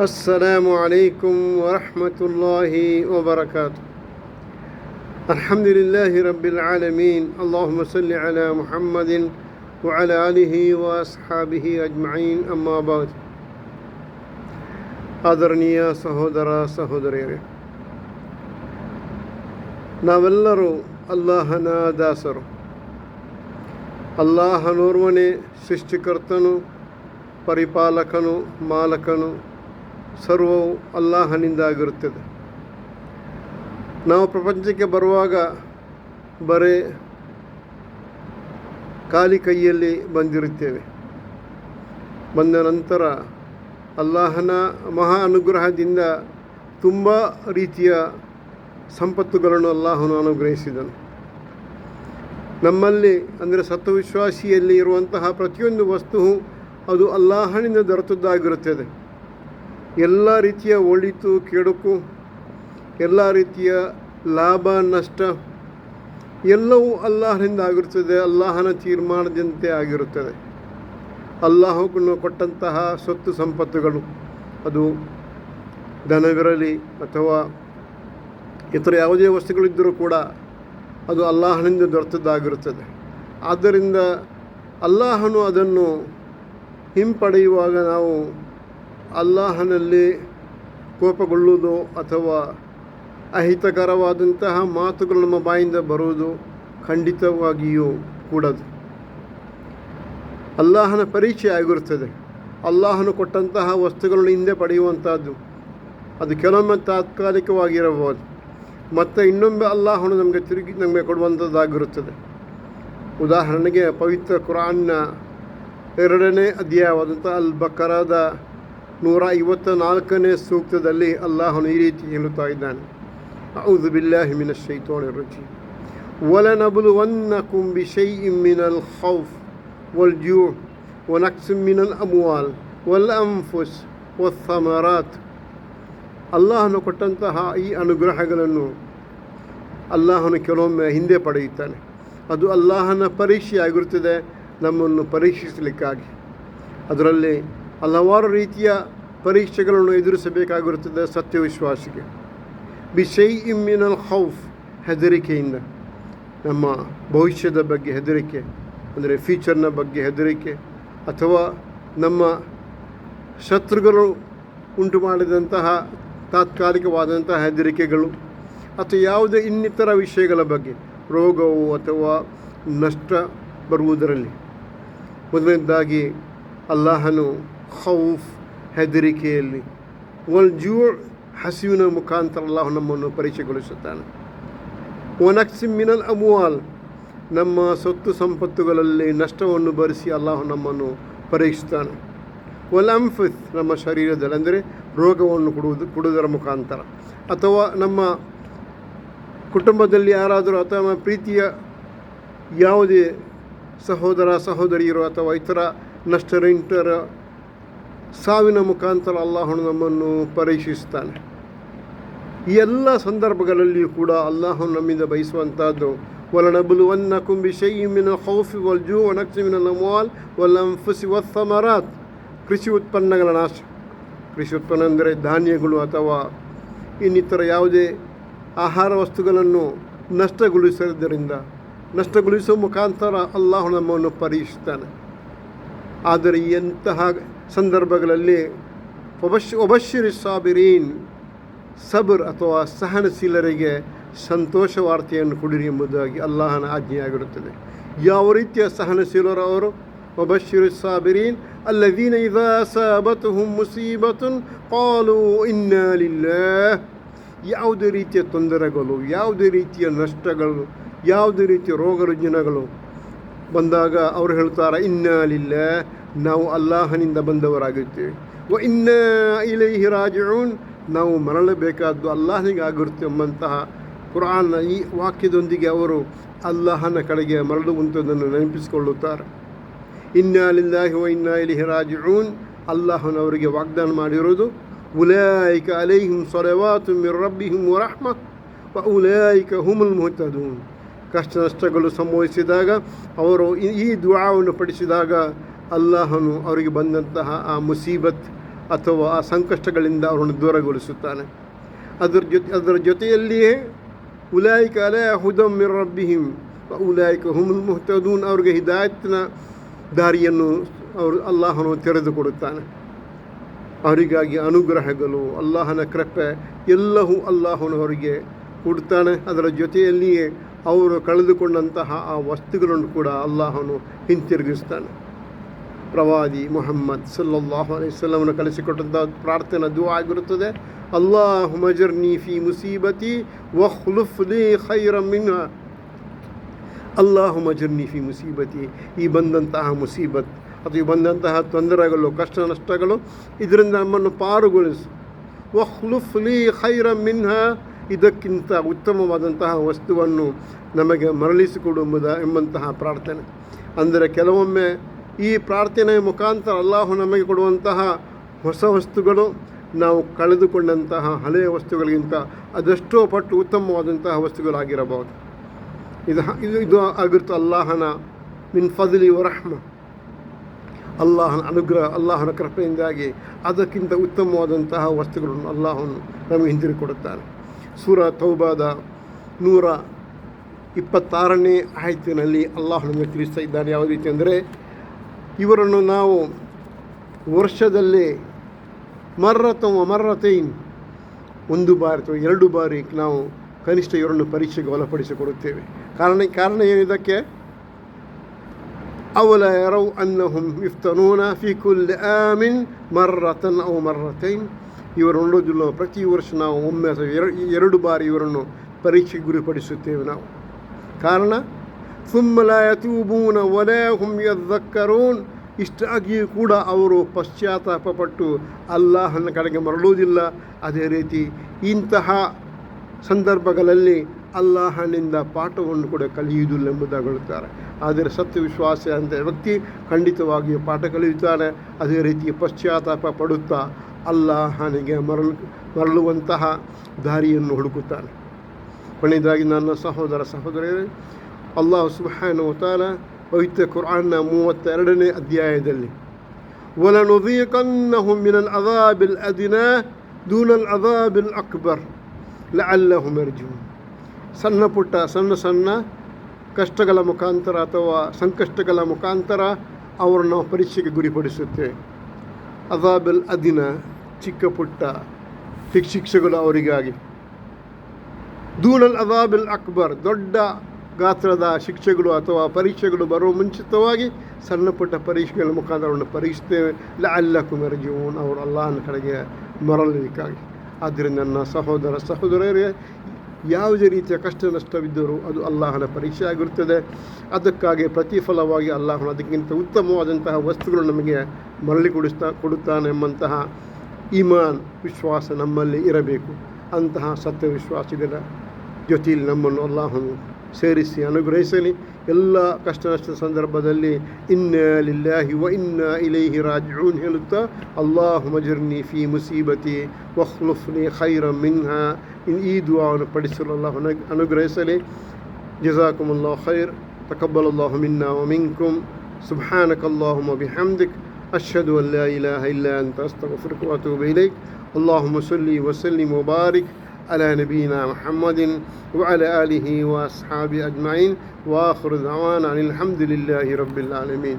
السلام عليكم ورحمة الله وبركاته الحمد لله رب العالمين اللهم صل على محمد وعلى آله وأصحابه أجمعين أما بعد ಆದರಣೀಯ ಸಹೋದರ ಸಹೋದರಿಯರೇ ನಾವೆಲ್ಲರೂ ಅಲ್ಲಾಹನ ದಾಸರು ಅಲ್ಲಾಹನೋರ್ವನೇ ಸೃಷ್ಟಿಕರ್ತನು ಪರಿಪಾಲಕನು ಮಾಲಕನು ಸರ್ವವು ಅಲ್ಲಾಹನಿಂದಾಗಿರುತ್ತದೆ. ನಾವು ಪ್ರಪಂಚಕ್ಕೆ ಬರುವಾಗ ಬರೇ ಖಾಲಿ ಕೈಯಲ್ಲಿ ಬಂದಿರುತ್ತೇವೆ. ಬಂದ ನಂತರ ಅಲ್ಲಾಹನ ಮಹಾ ಅನುಗ್ರಹದಿಂದ ತುಂಬ ರೀತಿಯ ಸಂಪತ್ತುಗಳನ್ನು ಅಲ್ಲಾಹನು ಅನುಗ್ರಹಿಸಿದನು. ನಮ್ಮಲ್ಲಿ ಅಂದರೆ ಸತ್ವವಿಶ್ವಾಸಿಯಲ್ಲಿ ಇರುವಂತಹ ಪ್ರತಿಯೊಂದು ವಸ್ತು ಅದು ಅಲ್ಲಾಹನಿಂದ ದೊರೆತದ್ದಾಗಿರುತ್ತದೆ. ಎಲ್ಲ ರೀತಿಯ ಒಳಿತು, ಕೆಡುಕು, ಎಲ್ಲ ರೀತಿಯ ಲಾಭ, ನಷ್ಟ, ಎಲ್ಲವೂ ಅಲ್ಲಾಹನಿಂದ ಆಗಿರುತ್ತದೆ. ಅಲ್ಲಾಹನ ತೀರ್ಮಾನದಂತೆ ಆಗಿರುತ್ತದೆ. ಅಲ್ಲಾಹನು ಕೊಟ್ಟಂತಹ ಸ್ವತ್ತು ಸಂಪತ್ತುಗಳು, ಅದು ಧನವಿರಲಿ ಅಥವಾ ಇತರ ಯಾವುದೇ ವಸ್ತುಗಳಿದ್ದರೂ ಕೂಡ ಅದು ಅಲ್ಲಾಹನಿಂದ ದೊರೆತದ್ದಾಗಿರುತ್ತದೆ. ಆದ್ದರಿಂದ ಅಲ್ಲಾಹನು ಅದನ್ನು ಹಿಂಪಡೆಯುವಾಗ ನಾವು ಅಲ್ಲಾಹನಲ್ಲಿ ಕೋಪಗೊಳ್ಳುವುದು ಅಥವಾ ಅಹಿತಕರವಾದಂತಹ ಮಾತುಗಳು ನಮ್ಮ ಬಾಯಿಂದ ಬರುವುದು ಖಂಡಿತವಾಗಿಯೂ ಕೂಡದು ಅಲ್ಲಾಹನ ಪರೀಕ್ಷೆ ಆಗಿರುತ್ತದೆ. ಅಲ್ಲಾಹನು ಕೊಟ್ಟಂತಹ ವಸ್ತುಗಳನ್ನು ಹಿಂದೆ ಪಡೆಯುವಂಥದ್ದು. ಅದು ಕೆಲವೊಮ್ಮೆ ತಾತ್ಕಾಲಿಕವಾಗಿರಬಹುದು. ಮತ್ತು ಇನ್ನೊಮ್ಮೆ ಅಲ್ಲಾಹನು ನಮಗೆ ತಿರುಗಿ ನಮಗೆ ಕೊಡುವಂಥದ್ದಾಗಿರುತ್ತದೆ. ಉದಾಹರಣೆಗೆ ಪವಿತ್ರ ಕುರಾನ್ನ ಎರಡನೇ ಅಧ್ಯಾಯವಾದಂಥ ಅಲ್ ಬಕರಾದ ನೂರ ಐವತ್ತ ನಾಲ್ಕನೇ ಸೂಕ್ತದಲ್ಲಿ ಅಲ್ಲಾಹನು ಈ ರೀತಿ ಹೇಳುತ್ತಾ ಇದ್ದಾನೆ. ಔದು ಬಿಲ್ಲಾಹಿಮಿನ ಶೈತೋಣ ರುಚಿ ಒಲ ನಬಲು ಒನ್ನ ಕುಂಬಿ ಶೈ ಇಮ್ಮಿನಲ್ ಹೌಫ್ ವಲ್ ಜ್ಯೂ ಒನಕ್ಸುಮ್ಮಿನಲ್ ಅಮುವಾಲ್ ವಲ ಅಂಫುಸ್ ಒಮರಾತ್ ಅಲ್ಲಾಹನು ಕೊಟ್ಟಂತಹ ಈ ಅನುಗ್ರಹಗಳನ್ನು ಅಲ್ಲಾಹನು ಕೆಲವೊಮ್ಮೆ ಹಿಂದೆ ಪಡೆಯುತ್ತಾನೆ. ಅದು ಅಲ್ಲಾಹನ ಪರೀಕ್ಷೆಯಾಗಿರುತ್ತದೆ, ನಮ್ಮನ್ನು ಪರೀಕ್ಷಿಸಲಿಕ್ಕಾಗಿ. ಅದರಲ್ಲಿ ಹಲವಾರು ರೀತಿಯ ಪರೀಕ್ಷೆಗಳನ್ನು ಎದುರಿಸಬೇಕಾಗಿರುತ್ತದೆ ಸತ್ಯವಿಶ್ವಾಸಿಗೆ. ಬಿಷೈ ಇಮ್ಮಿನಲ್ ಹೌಫ್ ಹೆದರಿಕೆಯಿಂದ. ನಮ್ಮ ಭವಿಷ್ಯದ ಬಗ್ಗೆ ಹೆದರಿಕೆ, ಅಂದರೆ ಫ್ಯೂಚರ್ನ ಬಗ್ಗೆ ಹೆದರಿಕೆ, ಅಥವಾ ನಮ್ಮ ಶತ್ರುಗಳು ಉಂಟು ಮಾಡಿದಂತಹ ತಾತ್ಕಾಲಿಕವಾದಂತಹ ಹೆದರಿಕೆಗಳು, ಅಥವಾ ಯಾವುದೇ ಇನ್ನಿತರ ವಿಷಯಗಳ ಬಗ್ಗೆ, ರೋಗವು ಅಥವಾ ನಷ್ಟ ಬರುವುದರಲ್ಲಿ. ಮೊದಲನೇದಾಗಿ, ಅಲ್ಲಾಹನು ಖೌಫ್ ಹೆದರಿಕೆಯಲ್ಲಿ. ಒಲ್ ಜೂ ಹಸಿವಿನ ಮುಖಾಂತರ ಅಲ್ಲಾಹು ನಮ್ಮನ್ನು ಪರೀಕ್ಷೆಗೊಳಿಸುತ್ತಾನೆ ಒನಕ್ಸಿ ಮಿನಲ್ ಅಮುವಾಲ್, ನಮ್ಮ ಸೊತ್ತು ಸಂಪತ್ತುಗಳಲ್ಲಿ ನಷ್ಟವನ್ನು ಭರಿಸಿ ಅಲ್ಲಾಹು ನಮ್ಮನ್ನು ಪರೀಕ್ಷಿಸ್ತಾನೆ ಒಲ್ ಅಂಫಿಸ್, ನಮ್ಮ ಶರೀರದಲ್ಲಿ, ಅಂದರೆ ರೋಗವನ್ನು ಕೊಡುವುದು, ಕೊಡುವುದರ ಮುಖಾಂತರ. ಅಥವಾ ನಮ್ಮ ಕುಟುಂಬದಲ್ಲಿ ಯಾರಾದರೂ ಅಥವಾ ಪ್ರೀತಿಯ ಯಾವುದೇ ಸಹೋದರ, ಸಹೋದರಿಯರು ಅಥವಾ ಇತರ ನಷ್ಟರಿಂಟರ ಸಾವಿನ ಮುಖಾಂತರ ಅಲ್ಲಾಹನು ನಮ್ಮನ್ನು ಪರೀಕ್ಷಿಸ್ತಾನೆ ಈ ಎಲ್ಲ ಸಂದರ್ಭಗಳಲ್ಲಿಯೂ ಕೂಡ ಅಲ್ಲಾಹು ನಮ್ಮಿಂದ ಬಯಸುವಂಥದ್ದು ಒಲನಬುಲುವನ್ನ ಕುಂಬಿ ಶೈಮಿನ ಖೌಫಿ ವಲ್ ಜೂ ಒಣಕ್ಸಿಮಿನ ನಮೋಲ್ ಒಲ್ಲಂಫುಸಿ ಒತ್ತಮರಾತ್ ಕೃಷಿ ಉತ್ಪನ್ನಗಳ ನಾಶ. ಕೃಷಿ ಉತ್ಪನ್ನ ಅಂದರೆ ಧಾನ್ಯಗಳು ಅಥವಾ ಇನ್ನಿತರ ಯಾವುದೇ ಆಹಾರ ವಸ್ತುಗಳನ್ನು ನಷ್ಟಗೊಳಿಸಿದ್ದರಿಂದ ನಷ್ಟಗೊಳಿಸುವ ಮುಖಾಂತರ ಅಲ್ಲಾಹು ನಮ್ಮನ್ನು ಪರೀಕ್ಷಿಸ್ತಾನೆ ಆದರೆ ಎಂತಹ ಸಂದರ್ಭಗಳಲ್ಲಿ ಒಬಶ್ ಒಬಶಿರ್ ಸಾಬಿರೀನ್ ಸಬರ್ ಅಥವಾ ಸಹನಶೀಲರಿಗೆ ಸಂತೋಷವಾರ್ತೆಯನ್ನು ಕೊಡಿರಿ ಎಂಬುದಾಗಿ ಅಲ್ಲಾಹನ ಆಜ್ಞೆಯಾಗಿರುತ್ತದೆ. ಯಾವ ರೀತಿಯ ಸಹನಶೀಲರು ಅವರು? ಒಬಶಿರ್ ಸಾಬಿರೀನ್ ಅಲ್ಲದೀನ ಹುಂ ಮುಸೀಬತುನ್ ಪಾಲು ಇನ್ನಲಿಲ್ಲ ಯಾವುದೇ ರೀತಿಯ ತೊಂದರೆಗಳು, ಯಾವುದೇ ರೀತಿಯ ನಷ್ಟಗಳು, ಯಾವುದೇ ರೀತಿಯ ರೋಗ ರುಜಿನಗಳು ಬಂದಾಗ ಅವರು ಹೇಳ್ತಾರೆ ಇನ್ನಲಿಲ್ಲ ನಾವು ಅಲ್ಲಾಹನಿಂದ ಬಂದವರಾಗುತ್ತೇವೆ ವ ಇನ್ನ ಇಲೈಹಿ ರಾಜಿಯೂನ್ ನಾವು ಮರಳಬೇಕಾದ್ದು ಅಲ್ಲಾಹನಿಗೆ ಆಗಿರುತ್ತೆ ಎಂಬಂತಹ ಕುರಾನ್ನ ಈ ವಾಕ್ಯದೊಂದಿಗೆ ಅವರು ಅಲ್ಲಾಹನ ಕಡೆಗೆ ಮರಳುವಂಥದ್ದನ್ನು ನೆನಪಿಸಿಕೊಳ್ಳುತ್ತಾರೆ. ಇನ್ನಾಲಿಲ್ಲಾಹಿ ವ ಇನ್ನ ಇಲಿಹಿ ಅಲ್ಲಾಹನ ಅಲ್ಲಾಹನವರಿಗೆ ವಾಗ್ದಾನ ಮಾಡಿರೋದು ಉಲಾಯಿಕ ಅಲೈಹಿಂ ಸೊಲವಾತು ಮಿರ್ ರಬ್ಬಿಹಿಂ ವರಹ್ಮ ವ ಉಲಾಯಿಕ ಹುಮುಲ್ ಮುಹತದೂನ್. ಕಷ್ಟ ನಷ್ಟಗಳು ಸಂಭವಿಸಿದಾಗ, ಅವರು ಈ- ದ್ವಾವನ್ನು ಪಡಿಸಿದಾಗ ಅಲ್ಲಾಹನು ಅವರಿಗೆ ಬಂದಂತಹ ಆ ಮುಸೀಬತ್ ಅಥವಾ ಆ ಸಂಕಷ್ಟಗಳಿಂದ ಅವರನ್ನು ದೂರಗೊಳಿಸುತ್ತಾನೆ. ಅದರ ಜೊತೆ, ಅದರ ಜೊತೆಯಲ್ಲಿಯೇ ಉಲಾಯಿಕ ಅಲೆ ಹುದಮ್ ರಬ್ಬಿಹಿಂ ಉಲಾಯಿಕ ಹುಮುಲ್ ಮುಹ್ತದೂನ್, ಅವ್ರಿಗೆ ಹಿದಾಯತ್ನ ದಾರಿಯನ್ನು ಅವರು ಅಲ್ಲಾಹನು ತೆರೆದುಕೊಡುತ್ತಾನೆ. ಅವರಿಗಾಗಿ ಅನುಗ್ರಹಗಳು, ಅಲ್ಲಾಹನ ಕೃಪೆ ಎಲ್ಲವೂ ಅಲ್ಲಾಹನು ಅವರಿಗೆ ಕೊಡ್ತಾನೆ ಅದರ ಜೊತೆಯಲ್ಲಿಯೇ ಅವರು ಕಳೆದುಕೊಂಡಂತಹ ಆ ವಸ್ತುಗಳನ್ನು ಕೂಡ ಅಲ್ಲಾಹನು ಹಿಂತಿರುಗಿಸ್ತಾನೆ ಪ್ರವಾದಿ ಮೊಹಮ್ಮದ್ ಸಲ್ಲಲ್ಲಾಹು ಅಲೈವಲ್ಲಮನ್ನು ಕಲಿಸಿಕೊಟ್ಟಂಥ ಪ್ರಾರ್ಥನೆ ದುವಾ ಆಗಿರುತ್ತದೆ. ಅಲ್ಲಾಹ್ ಮಜರ್ನಿ ಫಿ ಮುಸೀಬತಿ ವಹ್ಲುಫ್ಲಿ ಖೈರ ಮಿನ್ಹ. ಅಲ್ಲಾಹು ಮಜರ್ನಿ ಫಿ ಮುಸೀಬತಿ, ಈ ಬಂದಂತಹ ಮುಸೀಬತ್ ಅಥವಾ ಬಂದಂತಹ ತೊಂದರೆಗಳು, ಕಷ್ಟ ನಷ್ಟಗಳು ಇದರಿಂದ ನಮ್ಮನ್ನು ಪಾರುಗೊಳಿಸು. ವಹ್ಲುಫ್ಲಿ ಖೈರ ಮಿನ್ಹ. ಇದಕ್ಕಿಂತ ಉತ್ತಮವಾದಂತಹ ವಸ್ತುವನ್ನು ನಮಗೆ ಮರಳಿಸಿಕೊಡು ಎಂಬುದ, ಎಂಬಂತಹ ಪ್ರಾರ್ಥನೆ. ಅಂದರೆ ಕೆಲವೊಮ್ಮೆ ಈ ಪ್ರಾರ್ಥನೆಯ ಮುಖಾಂತರ ಅಲ್ಲಾಹು ನಮಗೆ ಕೊಡುವಂತಹ ಹೊಸ ವಸ್ತುಗಳು, ನಾವು ಕಳೆದುಕೊಂಡಂತಹ ಹಳೆಯ ವಸ್ತುಗಳಿಗಿಂತ ಅದೆಷ್ಟೋ ಪಟ್ಟು ಉತ್ತಮವಾದಂತಹ ವಸ್ತುಗಳಾಗಿರಬಹುದು. ಇದು ಇದು ಇದು ಆಗಿರ್ತು ಅಲ್ಲಾಹನ ಮಿನ್ ಫಜಲಿ ವರಹ್ಮ ಅಲ್ಲಾಹನ ಅನುಗ್ರಹ, ಅಲ್ಲಾಹನ ಕೃಪೆಯಿಂದಾಗಿ ಅದಕ್ಕಿಂತ ಉತ್ತಮವಾದಂತಹ ವಸ್ತುಗಳನ್ನು ಅಲ್ಲಾಹನು ನಮಗೆ ಹಿಂದಿರುಗಿ ಕೊಡುತ್ತಾನೆ ಸೂರ ತೌಬಾದ ನೂರ ಇಪ್ಪತ್ತಾರನೇ ಆಯತಿನಲ್ಲಿ ಅಲ್ಲಾಹನನ್ನು ತಿಳಿಸ್ತಾ ಇದ್ದಾನೆ. ಯಾವ ರೀತಿ ಅಂದರೆ ಇವರನ್ನು ನಾವು ವರ್ಷದಲ್ಲಿ ಮರ್ರತಂ ಅಮರ್ರತೈನ್ ಒಂದು ಬಾರಿ ಅಥವಾ ಎರಡು ಬಾರಿ ನಾವು ಕನಿಷ್ಠ ಇವರನ್ನು ಪರೀಕ್ಷೆಗೆ ಒಳಪಡಿಸಿಕೊಡುತ್ತೇವೆ. ಕಾರಣ ಕಾರಣ ಏನಿದಕ್ಕೆ? ಅವಲ ಯರೌ ಅನ್ನಹುಂ ಇಫ್ತನೂನ ಫಿಕುಲ್ ಆಮಿನ್ ಮರ್ರತನ್ ಅವು ಮರ್ರತೈನ್. ಇವರು ನೋಡೋದಿಲ್ಲ ಪ್ರತಿ ವರ್ಷ ನಾವು ಒಮ್ಮೆ ಅಥವಾ ಎರಡು ಎರಡು ಬಾರಿ ಇವರನ್ನು ಪರೀಕ್ಷೆಗೆ ಗುರಿಪಡಿಸುತ್ತೇವೆ ನಾವು. ಕಾರಣ? ಸುಮ್ಮಲ ಯತೂಬೂನ ಒಲೆ ಹುಮ್ಯ ದಕ್ಕರೂನ್ ಇಷ್ಟಾಗಿಯೂ ಕೂಡ ಅವರು ಪಶ್ಚಾತ್ತಾಪ ಪಟ್ಟು ಅಲ್ಲಾಹನ ಕಡೆಗೆ ಮರಳುವುದಿಲ್ಲ. ಅದೇ ರೀತಿ ಇಂತಹ ಸಂದರ್ಭಗಳಲ್ಲಿ ಅಲ್ಲಾಹನಿಂದ ಪಾಠವನ್ನು ಕೂಡ ಕಲಿಯುವುದಿಲ್ಲ ಎಂಬುದಾಗುತ್ತಾರೆ ಆದರೆ ಸತ್ಯವಿಶ್ವಾಸ ಅಂತ ವ್ಯಕ್ತಿ ಖಂಡಿತವಾಗಿಯೂ ಪಾಠ ಕಲಿಯುತ್ತಾನೆ. ಅದೇ ರೀತಿ ಪಶ್ಚಾತ್ತಾಪ ಪಡುತ್ತಾ ಅಲ್ಲಾಹನಿಗೆ ಮರಳು, ಮರಳುವಂತಹ ದಾರಿಯನ್ನು ಹುಡುಕುತ್ತಾನೆ. ಕೊನೆಯದಾಗಿ ನನ್ನ ಸಹೋದರ ಸಹೋದರರೇ ಅಲ್ಲಾಹು ಸುಬ್ಹಾನಹು ವತಾಲ ಪವಿತ್ರ ಕುರ್ಆನ್ನ ಮೂವತ್ತೆರಡನೇ ಅಧ್ಯಾಯದಲ್ಲಿ ولنذيقنهم من العذاب الأدنى دون العذاب الأكبر لعلهم يرجعون ಸಣ್ಣ ಪುಟ್ಟ ಸಣ್ಣ ಸಣ್ಣ ಕಷ್ಟಗಳ ಮುಖಾಂತರ ಅಥವಾ ಸಂಕಷ್ಟಗಳ ಮುಖಾಂತರ ಅವರನ್ನು ನಾವು ಪರೀಕ್ಷೆಗೆ ಗುರಿಪಡಿಸುತ್ತೇವೆ ಅದಾಬಲ್ ಅದಿನ ಚಿಕ್ಕ ಪುಟ್ಟ ಶಿಕ್ ಶಿಕ್ಷೆಗಳು ಅವರಿಗಾಗಿ ದೂನಲ್ ಅದಾಬಿಲ್ ಅಕ್ಬರ್ ದೊಡ್ಡ ಗಾತ್ರದ ಶಿಕ್ಷೆಗಳು ಅಥವಾ ಪರೀಕ್ಷೆಗಳು ಬರುವ ಮುಂಚಿತವಾಗಿ ಸಣ್ಣ ಪುಟ್ಟ ಪರೀಕ್ಷೆಗಳ ಮುಖಾಂತರವನ್ನು ಪರೀಕ್ಷಿಸ್ತೇವೆ. ಇಲ್ಲ ಅಲ್ಲ ಕುಮರಜೀವನ್ ಅವರು ಅಲ್ಲಾಹನ ಕಡೆಗೆ ಮರಳಲಿಕ್ಕಾಗಿ. ಆದ್ದರಿಂದ ನನ್ನ ಸಹೋದರ ಸಹೋದರರಿಗೆ ಯಾವುದೇ ರೀತಿಯ ಕಷ್ಟ ನಷ್ಟವಿದ್ದರೂ ಅದು ಅಲ್ಲಾಹನ ಪರೀಕ್ಷೆ ಆಗಿರುತ್ತದೆ ಅದಕ್ಕಾಗಿ ಪ್ರತಿಫಲವಾಗಿ ಅಲ್ಲಾಹನ ಅದಕ್ಕಿಂತ ಉತ್ತಮವಾದಂತಹ ವಸ್ತುಗಳು ನಮಗೆ ಮರಳಿ ಕೊಡಿಸ್ತಾ, ಕೊಡುತ್ತಾನೆ ಎಂಬಂತಹ ಇಮಾನ್ ವಿಶ್ವಾಸ ನಮ್ಮಲ್ಲಿ ಇರಬೇಕು. ಅಂತಹ ಸತ್ಯವಿಶ್ವಾಸಿಗಳ ಜೊತೆಯಲ್ಲಿ ನಮ್ಮನ್ನು ಅಲ್ಲಾಹನು ಸೇರಿಸಿ ಅನುಗ್ರಹಿಸಲಿ ಎಲ್ಲ ಕಷ್ಟ ನಷ್ಟದ ಸಂದರ್ಭದಲ್ಲಿ ಇನ್ನ ಲಿಲ್ಲಾಹಿ ವ ಇನ್ನ ಇಲೈಹಿ ರಾಜಿಊನ್ ಹೇಳುತ್ತಾ ಅಲ್ಲಾಹು ಮಜರ್ನಿ ಫಿ ಮುಸೀಬತಿ ವಖ್ಲುಫ್ನಿ ಖೈರ ಮಿನ್ಹ ಇನ್ ಈ ದುವಾವನ್ನು ಪಡಿಸಲು ಅಲ್ಲಾಹ್ ಅನು- ಅನುಗ್ರಹಿಸಲಿ جزاكم الله خير تقبل الله منا ومنكم سبحانك اللهم وبحمدك أشهد أن لا إله إلا أنت أستغفرك وأتوب إليك اللهم صل وسلم وبارك على نبينا محمد وعلى آله وأصحابه أجمعين. وآخر دعوانا أن الحمد لله رب العالمين.